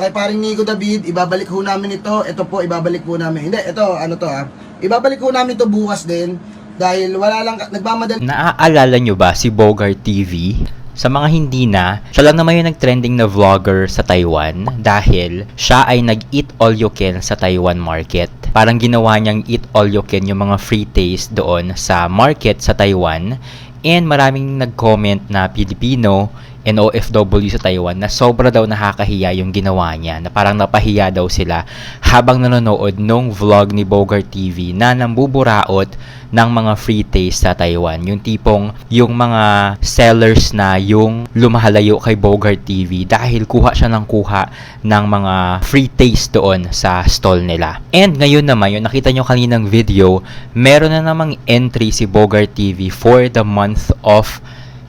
Kay paring Nico David, ibabalik ho namin ito. Ito po, ibabalik po namin. Hindi, ito, ano to ha. Ibabalik ho namin ito bukas din. Dahil wala lang, nagmamadali Naaalala nyo ba si Bogart TV? Sa mga hindi na, siya lang naman yung nag-trending na vlogger sa Taiwan dahil siya ay nag-eat all you can sa Taiwan market. Parang ginawa niyang eat all you can yung mga free taste doon sa market sa Taiwan and maraming nag-comment na Pilipino and OFW sa Taiwan na sobra daw nakakahiya yung ginawa niya na parang napahiya daw sila habang nanonood nung vlog ni Bogart TV na nambuburaot ng mga free taste sa Taiwan. Yung tipong yung mga sellers na yung lumahalayo kay Bogart TV dahil kuha siya ng kuha ng mga free taste doon sa stall nila. And ngayon naman, yung nakita nyo kaninang video, meron na namang entry si Bogart TV for the month of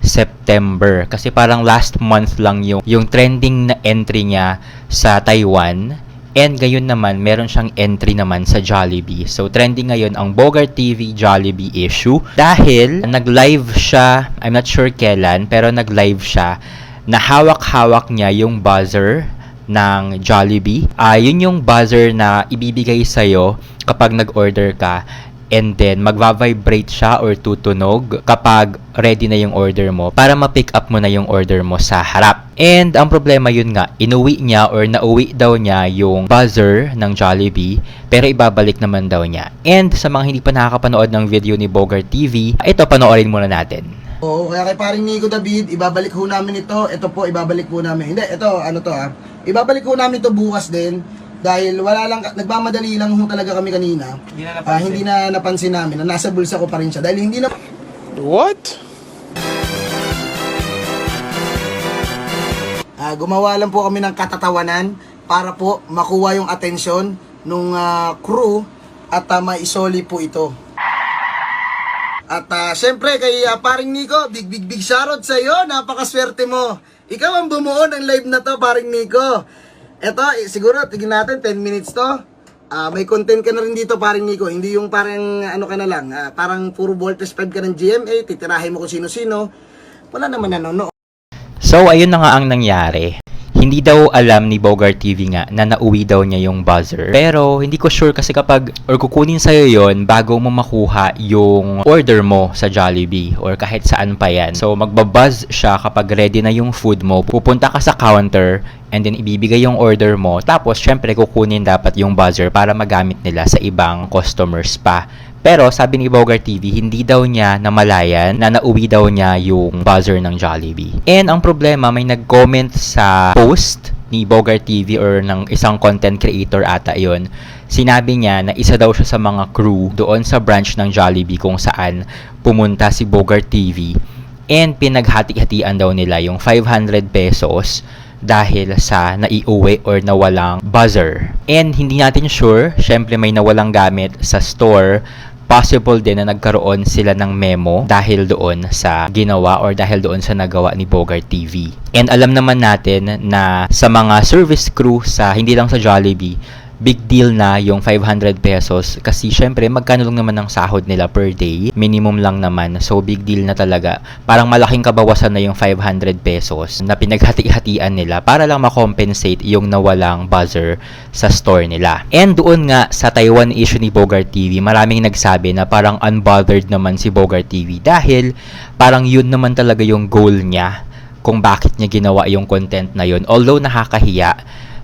September. Kasi parang last month lang yung, yung trending na entry niya sa Taiwan. And ngayon naman, meron siyang entry naman sa Jollibee. So, trending ngayon ang Bogart TV Jollibee issue. Dahil, nag-live siya, I'm not sure kailan, pero nag-live siya, na hawak-hawak niya yung buzzer ng Jollibee. Ah, yun yung buzzer na ibibigay sa'yo kapag nag-order ka and then magva-vibrate siya or tutunog kapag ready na yung order mo para ma-pick up mo na yung order mo sa harap. And ang problema yun nga, inuwi niya or nauwi daw niya yung buzzer ng Jollibee pero ibabalik naman daw niya. And sa mga hindi pa nakakapanood ng video ni Bogart TV, ito panoorin muna natin. Oo, kaya kay paring Nico David, ibabalik ho namin ito. Ito po, ibabalik po namin. Hindi, ito, ano to ha. Ibabalik ho namin ito bukas din. Dahil wala lang, nagmamadali lang ho talaga kami kanina. Hindi na Ah, hindi na napansin namin na nasa bulsa ko pa rin siya. Dahil hindi na... What? Ah, gumawa lang po kami ng katatawanan para po makuha yung atensyon nung ah, crew at uh, maisoli po ito. At uh, syempre kay ah, paring Nico, big big big shoutout sa iyo. Napakaswerte mo. Ikaw ang bumuo ng live na to, paring Nico. Eh, siguro tignan natin 10 minutes to. Ah, may content ka na rin dito, paring Nico. Hindi yung parang ano ka na lang, ah, parang puro voltage 5 ka ng GMA, titirahin mo kung sino-sino. Wala naman nanonood. So, ayun na nga ang nangyari. Hindi daw alam ni Bogart TV nga na nauwi daw niya yung buzzer. Pero, hindi ko sure kasi kapag, or kukunin sa'yo yon bago mo makuha yung order mo sa Jollibee or kahit saan pa yan. So, magbabuzz siya kapag ready na yung food mo. Pupunta ka sa counter and then ibibigay yung order mo. Tapos, syempre, kukunin dapat yung buzzer para magamit nila sa ibang customers pa. Pero sabi ni Bogart TV, hindi daw niya namalayan na nauwi daw niya yung buzzer ng Jollibee. And ang problema, may nag-comment sa post ni Bogart TV or ng isang content creator ata yon sinabi niya na isa daw siya sa mga crew doon sa branch ng Jollibee kung saan pumunta si Bogart TV and pinaghati-hatian daw nila yung 500 pesos dahil sa naiuwi or nawalang buzzer. And hindi natin sure, syempre may nawalang gamit sa store, possible din na nagkaroon sila ng memo dahil doon sa ginawa or dahil doon sa nagawa ni Bogart TV. And alam naman natin na sa mga service crew sa hindi lang sa Jollibee, big deal na yung 500 pesos. Kasi syempre magkano lang naman ang sahod nila per day? Minimum lang naman. So big deal na talaga. Parang malaking kabawasan na yung 500 pesos na pinaghati-hatian nila para lang makompensate yung nawalang buzzer sa store nila. And doon nga sa Taiwan issue ni Bogart TV maraming nagsabi na parang unbothered naman si Bogart TV dahil parang yun naman talaga yung goal niya kung bakit niya ginawa yung content na yun. Although nakakahiya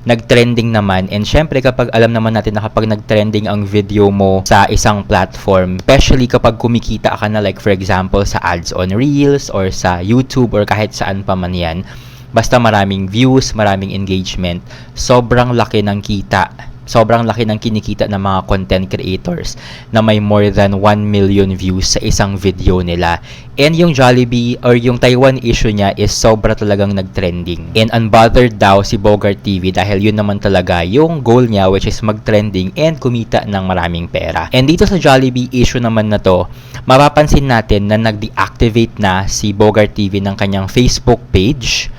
nag-trending naman. And syempre kapag alam naman natin na kapag nag-trending ang video mo sa isang platform especially kapag kumikita ka na like for example sa ads on Reels or sa YouTube or kahit saan pa man yan basta maraming views, maraming engagement sobrang laki ng kita sobrang laki ng kinikita ng mga content creators na may more than 1 million views sa isang video nila. And yung Jollibee or yung Taiwan issue niya is sobra talagang nag-trending. And unbothered daw si Bogart TV dahil yun naman talaga yung goal niya which is mag-trending and kumita ng maraming pera. And dito sa Jollibee issue naman na to, mapapansin natin na nag-deactivate na si Bogart TV ng kanyang Facebook page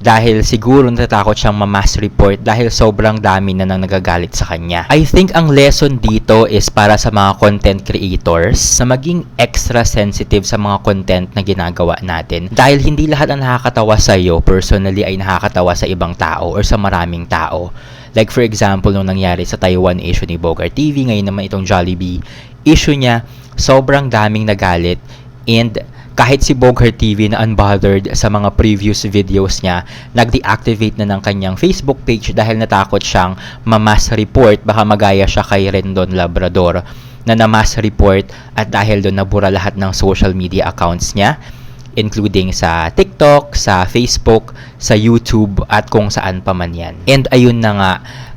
dahil siguro natatakot siyang ma-mass report dahil sobrang dami na nang nagagalit sa kanya. I think ang lesson dito is para sa mga content creators na maging extra sensitive sa mga content na ginagawa natin dahil hindi lahat ang nakakatawa sa iyo personally ay nakakatawa sa ibang tao or sa maraming tao. Like for example, nung nangyari sa Taiwan issue ni Bogart TV, ngayon naman itong Jollibee issue niya, sobrang daming nagalit and kahit si Bogart TV na unbothered sa mga previous videos niya, nag-deactivate na ng kanyang Facebook page dahil natakot siyang ma-mass report, baka magaya siya kay Rendon Labrador na na-mass report at dahil doon nabura lahat ng social media accounts niya including sa TikTok, sa Facebook, sa YouTube, at kung saan pa man yan. And ayun na nga,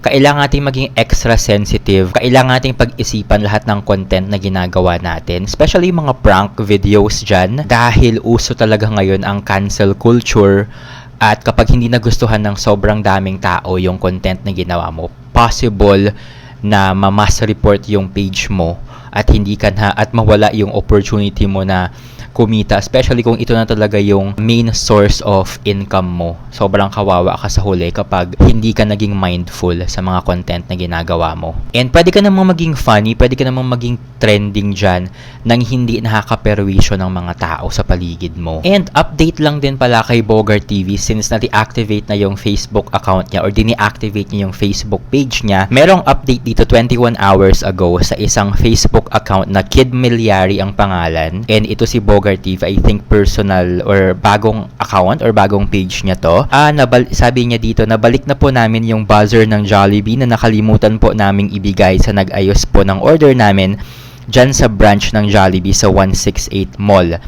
kailangan nating maging extra sensitive, kailangan nating pag-isipan lahat ng content na ginagawa natin, especially mga prank videos dyan, dahil uso talaga ngayon ang cancel culture, at kapag hindi nagustuhan ng sobrang daming tao yung content na ginawa mo, possible na ma-mass report yung page mo at hindi ka na at mawala yung opportunity mo na kumita especially kung ito na talaga yung main source of income mo. Sobrang kawawa ka sa huli kapag hindi ka naging mindful sa mga content na ginagawa mo. And pwede ka namang maging funny, pwede ka namang maging trending dyan nang hindi nakakaperwisyo ng mga tao sa paligid mo. And update lang din pala kay Bogart TV since na-deactivate na yung Facebook account niya or dini-activate niya yung Facebook page niya. Merong update dito 21 hours ago sa isang Facebook account na Kid Milyari ang pangalan. And ito si Bogart TV, I think personal or bagong account or bagong page niya to. Ah, nabal- sabi niya dito, nabalik na po namin yung buzzer ng Jollibee na nakalimutan po naming ibigay sa nag-ayos po ng order namin dyan sa branch ng Jollibee sa 168 Mall.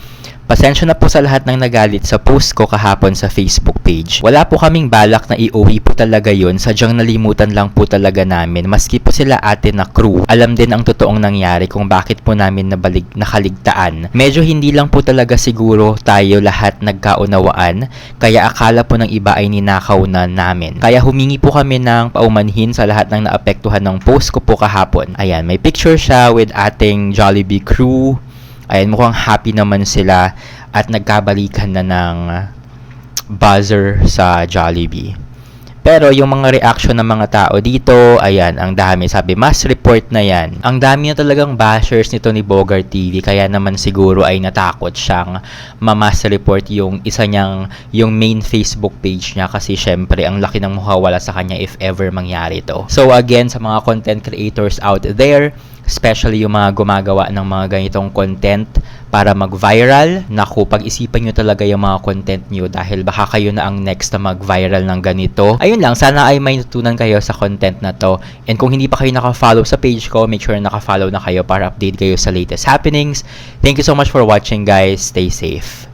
Pasensya na po sa lahat ng nagalit sa post ko kahapon sa Facebook page. Wala po kaming balak na iuwi po talaga yun, sadyang nalimutan lang po talaga namin. Maski po sila ate na crew, alam din ang totoong nangyari kung bakit po namin nabalig, nakaligtaan. Medyo hindi lang po talaga siguro tayo lahat nagkaunawaan, kaya akala po ng iba ay ninakaw na namin. Kaya humingi po kami ng paumanhin sa lahat ng naapektuhan ng post ko po kahapon. Ayan, may picture siya with ating Jollibee crew, Ayan, mukhang happy naman sila at nagkabalikan na ng buzzer sa Jollibee. Pero yung mga reaction ng mga tao dito, ayan, ang dami. Sabi, mass report na yan. Ang dami na talagang bashers nito ni Bogart TV, kaya naman siguro ay natakot siyang ma-mass report yung isa niyang, yung main Facebook page niya kasi syempre, ang laki ng mukha sa kanya if ever mangyari to. So again, sa mga content creators out there, especially yung mga gumagawa ng mga ganitong content para mag-viral. Naku, pag-isipan nyo talaga yung mga content nyo dahil baka kayo na ang next na mag-viral ng ganito. Ayun lang, sana ay may natutunan kayo sa content na to. And kung hindi pa kayo naka-follow sa page ko, make sure na naka-follow na kayo para update kayo sa latest happenings. Thank you so much for watching guys. Stay safe.